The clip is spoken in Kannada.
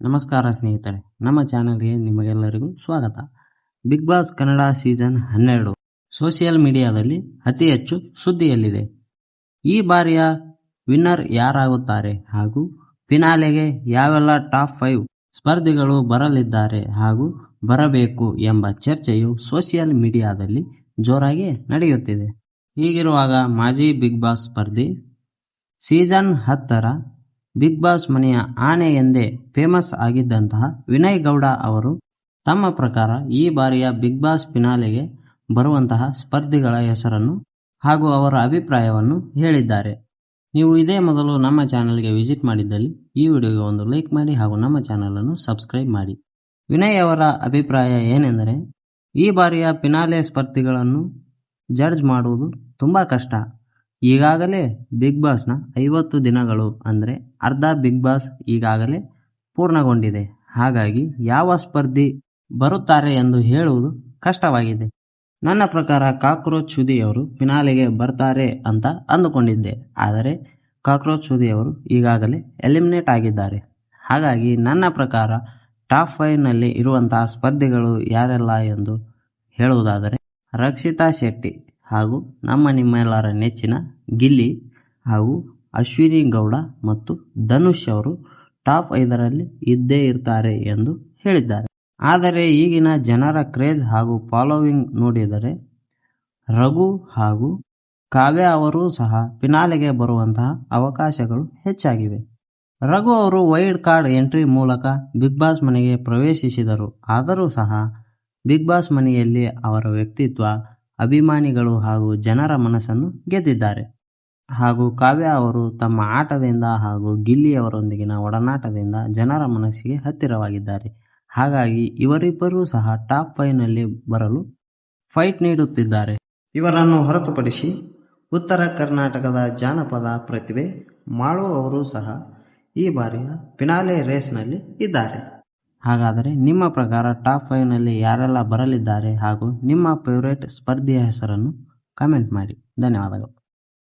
ನಮಸ್ಕಾರ ಸ್ನೇಹಿತರೆ, ನಮ್ಮ ಚಾನಲ್ಗೆ ನಿಮಗೆಲ್ಲರಿಗೂ ಸ್ವಾಗತ. ಬಿಗ್ ಬಾಸ್ ಕನ್ನಡ ಸೀಸನ್ ಹನ್ನೆರಡು. ಸೋಷಿಯಲ್ ಮೀಡಿಯಾದಲ್ಲಿ ಅತಿ ಹೆಚ್ಚು ಸುದ್ದಿಯಲ್ಲಿದೆ. ಈ ಬಾರಿಯ ವಿನ್ನರ್ ಯಾರಾಗುತ್ತಾರೆ ಹಾಗೂ ಫಿನಾಲೆಗೆ ಯಾವೆಲ್ಲ ಟಾಪ್ ಫೈವ್ ಸ್ಪರ್ಧಿಗಳು ಬರಲಿದ್ದಾರೆ ಹಾಗೂ ಬರಬೇಕು ಎಂಬ ಚರ್ಚೆಯು ಸೋಷಿಯಲ್ ಮೀಡಿಯಾದಲ್ಲಿ ಜೋರಾಗಿ ನಡೆಯುತ್ತಿದೆ. ಹೀಗಿರುವಾಗ ಮಾಜಿ ಬಿಗ್ ಬಾಸ್ ಸ್ಪರ್ಧಿ ಸೀಸನ್ ಹತ್ತರ ಬಿಗ್ ಬಾಸ್ ಮನೆಯ ಆನೆ ಎಂದೇ ಫೇಮಸ್ ಆಗಿದ್ದಂತಹ ವಿನಯ್ ಗೌಡ ಅವರು ತಮ್ಮ ಪ್ರಕಾರ ಈ ಬಾರಿಯ ಬಿಗ್ ಬಾಸ್ ಫಿನಾಲೆಗೆ ಬರುವಂತಹ ಸ್ಪರ್ಧಿಗಳ ಹೆಸರನ್ನು ಹಾಗೂ ಅವರ ಅಭಿಪ್ರಾಯವನ್ನು ಹೇಳಿದ್ದಾರೆ. ನೀವು ಇದೇ ಮೊದಲು ನಮ್ಮ ಚಾನಲ್ಗೆ ವಿಸಿಟ್ ಮಾಡಿದ್ದಲ್ಲಿ ಈ ವಿಡಿಯೋಗೆ ಒಂದು ಲೈಕ್ ಮಾಡಿ ಹಾಗೂ ನಮ್ಮ ಚಾನಲನ್ನು ಸಬ್ಸ್ಕ್ರೈಬ್ ಮಾಡಿ. ವಿನಯ್ ಅವರ ಅಭಿಪ್ರಾಯ ಏನೆಂದರೆ, ಈ ಬಾರಿಯ ಫಿನಾಲೆ ಸ್ಪರ್ಧಿಗಳನ್ನು ಜಡ್ಜ್ ಮಾಡುವುದು ತುಂಬ ಕಷ್ಟ. ಈಗಾಗಲೇ ಬಿಗ್ ಬಾಸ್ನ ಐವತ್ತು ದಿನಗಳು ಅಂದರೆ ಅರ್ಧ ಬಿಗ್ ಬಾಸ್ ಈಗಾಗಲೇ ಪೂರ್ಣಗೊಂಡಿದೆ. ಹಾಗಾಗಿ ಯಾವ ಸ್ಪರ್ಧಿ ಬರುತ್ತಾರೆ ಎಂದು ಹೇಳುವುದು ಕಷ್ಟವಾಗಿದೆ. ನನ್ನ ಪ್ರಕಾರ ಕಾಕ್ರೋಚ್ ಸುದಿಯವರು ಫಿನಾಲೆಗೆ ಬರ್ತಾರೆ ಅಂತ ಅಂದುಕೊಂಡಿದ್ದೆ. ಆದರೆ ಕಾಕ್ರೋಚ್ ಸುದಿಯವರು ಈಗಾಗಲೇ ಎಲಿಮಿನೇಟ್ ಆಗಿದ್ದಾರೆ. ಹಾಗಾಗಿ ನನ್ನ ಪ್ರಕಾರ ಟಾಪ್ ಫೈವ್ನಲ್ಲಿ ಇರುವಂತಹ ಸ್ಪರ್ಧಿಗಳು ಯಾರೆಲ್ಲ ಎಂದು ಹೇಳುವುದಾದರೆ ರಕ್ಷಿತಾ ಶೆಟ್ಟಿ ಹಾಗೂ ನಮ್ಮ ನಿಮ್ಮೆಲ್ಲರ ನೆಚ್ಚಿನ ಗಿಲ್ಲಿ ಹಾಗೂ ಅಶ್ವಿನಿ ಗೌಡ ಮತ್ತು ಧನುಷ್ ಅವರು ಟಾಪ್ ಐದರಲ್ಲಿ ಇದ್ದೇ ಇರ್ತಾರೆ ಎಂದು ಹೇಳಿದ್ದಾರೆ. ಆದರೆ ಈಗಿನ ಜನರ ಕ್ರೇಜ್ ಹಾಗೂ ಫಾಲೋವಿಂಗ್ ನೋಡಿದರೆ ರಘು ಹಾಗೂ ಕಾವ್ಯ ಅವರು ಸಹ ಫಿನಾಲೆಗೆ ಬರುವಂತಹ ಅವಕಾಶಗಳು ಹೆಚ್ಚಾಗಿವೆ. ರಘು ಅವರು ವೈಲ್ಡ್ ಕಾರ್ಡ್ ಎಂಟ್ರಿ ಮೂಲಕ ಬಿಗ್ ಬಾಸ್ ಮನೆಗೆ ಪ್ರವೇಶಿಸಿದರು. ಆದರೂ ಸಹ ಬಿಗ್ ಬಾಸ್ ಮನೆಯಲ್ಲಿ ಅವರ ವ್ಯಕ್ತಿತ್ವ, ಅಭಿಮಾನಿಗಳು ಹಾಗೂ ಜನರ ಮನಸ್ಸನ್ನು ಗೆದ್ದಿದ್ದಾರೆ. ಹಾಗೂ ಕಾವ್ಯ ಅವರು ತಮ್ಮ ಆಟದಿಂದ ಹಾಗೂ ಗಿಲ್ಲಿಯವರೊಂದಿಗಿನ ಒಡನಾಟದಿಂದ ಜನರ ಮನಸ್ಸಿಗೆ ಹತ್ತಿರವಾಗಿದ್ದಾರೆ. ಹಾಗಾಗಿ ಇವರಿಬ್ಬರೂ ಸಹ ಟಾಪ್ ಫೈವ್ನಲ್ಲಿ ಬರಲು ಫೈಟ್ ನೀಡುತ್ತಿದ್ದಾರೆ. ಇವರನ್ನು ಹೊರತುಪಡಿಸಿ ಉತ್ತರ ಕರ್ನಾಟಕದ ಜಾನಪದ ಪ್ರತಿಭೆ ಮಾಳು ಅವರು ಸಹ ಈ ಬಾರಿಯ ಫಿನಾಲೆ ರೇಸ್ನಲ್ಲಿ ಇದ್ದಾರೆ. ಹಾಗಾದರೆ ನಿಮ್ಮ ಪ್ರಕಾರ ಟಾಪ್ ಫೈವ್ನಲ್ಲಿ ಯಾರೆಲ್ಲ ಬರಲಿದ್ದಾರೆ ಹಾಗೂ ನಿಮ್ಮ ಫೇವರೇಟ್ ಸ್ಪರ್ಧಿಯ ಹೆಸರನ್ನು ಕಮೆಂಟ್ ಮಾಡಿ. ಧನ್ಯವಾದಗಳು.